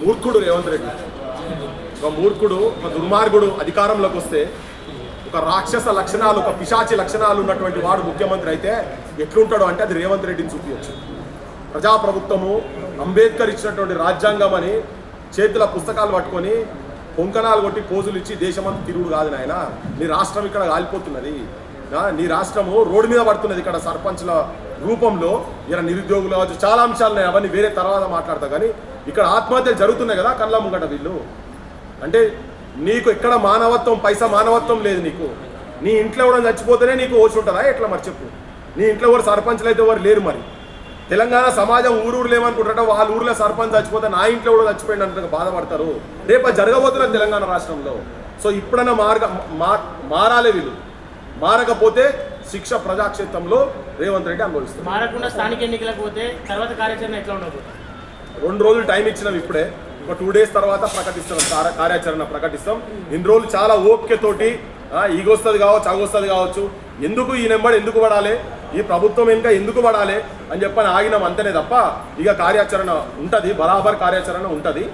మూర్ఖుడు రేవంత్ రెడ్డి. ఒక మూర్ఖుడు ఒక దుర్మార్గుడు అధికారంలోకి వస్తే ఒక రాక్షస లక్షణాలు ఒక పిశాచి లక్షణాలు ఉన్నటువంటి వాడు ముఖ్యమంత్రి అయితే ఎట్లుంటాడో అంటే అది రేవంత్ రెడ్డిని చూపించచ్చు ప్రజాప్రభుత్వము అంబేద్కర్ ఇచ్చినటువంటి రాజ్యాంగం అని చేతుల పుస్తకాలు పట్టుకొని పొంకణాలు కొట్టి పోజులు ఇచ్చి దేశమంతా తిరుగుడు కాదు నాయన. నీ రాష్ట్రం ఇక్కడ కాలిపోతున్నది. నీ రాష్ట్రము రోడ్డు మీద పడుతున్నది ఇక్కడ సర్పంచ్ల రూపంలో. ఇలా నిరుద్యోగులు కావచ్చు చాలా అంశాలు ఉన్నాయి అవన్నీ వేరే తర్వాత మాట్లాడతా. కానీ ఇక్కడ ఆత్మహత్యలు జరుగుతున్నాయి కదా కళ్ళ ముంగట వీళ్ళు. అంటే నీకు ఎక్కడ మానవత్వం పైసా మానవత్వం లేదు నీకు. నీ ఇంట్లో కూడా చచ్చిపోతేనే నీకు ఓచి ఉంటుందా? ఎట్లా మరి చెప్పు. నీ ఇంట్లో కూడా సర్పంచ్లు అయితే ఎవరు లేరు మరి. తెలంగాణ సమాజం ఊరూరు లేమనుకుంటారట వాళ్ళ ఊర్లో సర్పంచ్ చచ్చిపోతే నా ఇంట్లో కూడా చచ్చిపోయింది అంటే బాధపడతారు. రేపు జరగబోతున్నారు తెలంగాణ రాష్ట్రంలో. సో ఇప్పుడైనా మార్గ మా- వీళ్ళు. మారకపోతే శిక్ష ప్రజాక్షేత్రంలో రేవంత్ రెడ్డి అనుభవిస్తారు. మారకుండా స్థానిక ఎన్నికలకు పోతే తర్వాత కార్యాచరణ ఎట్లా ఉండదు రెండు రోజులు టైం ఇచ్చినాం ఇప్పుడే. ఒక టూ డేస్ తర్వాత ప్రకటిస్తాం కార్య- కార్యాచరణ ప్రకటిస్తాం. ఇన్ని రోజులు చాలా ఓపికతోటి ఈగొస్తుంది కావచ్చు అగొస్తుంది కావచ్చు. ఎందుకు ఈ నెంబర్ ఎందుకు పడాలి? ఈ ప్రభుత్వం ఇంకా ఎందుకు పడాలి? అని చెప్పని ఆగినాం అంతనే తప్ప ఇక కార్యాచరణ ఉంటుంది బరాబర్ కార్యాచరణ ఉంటుంది.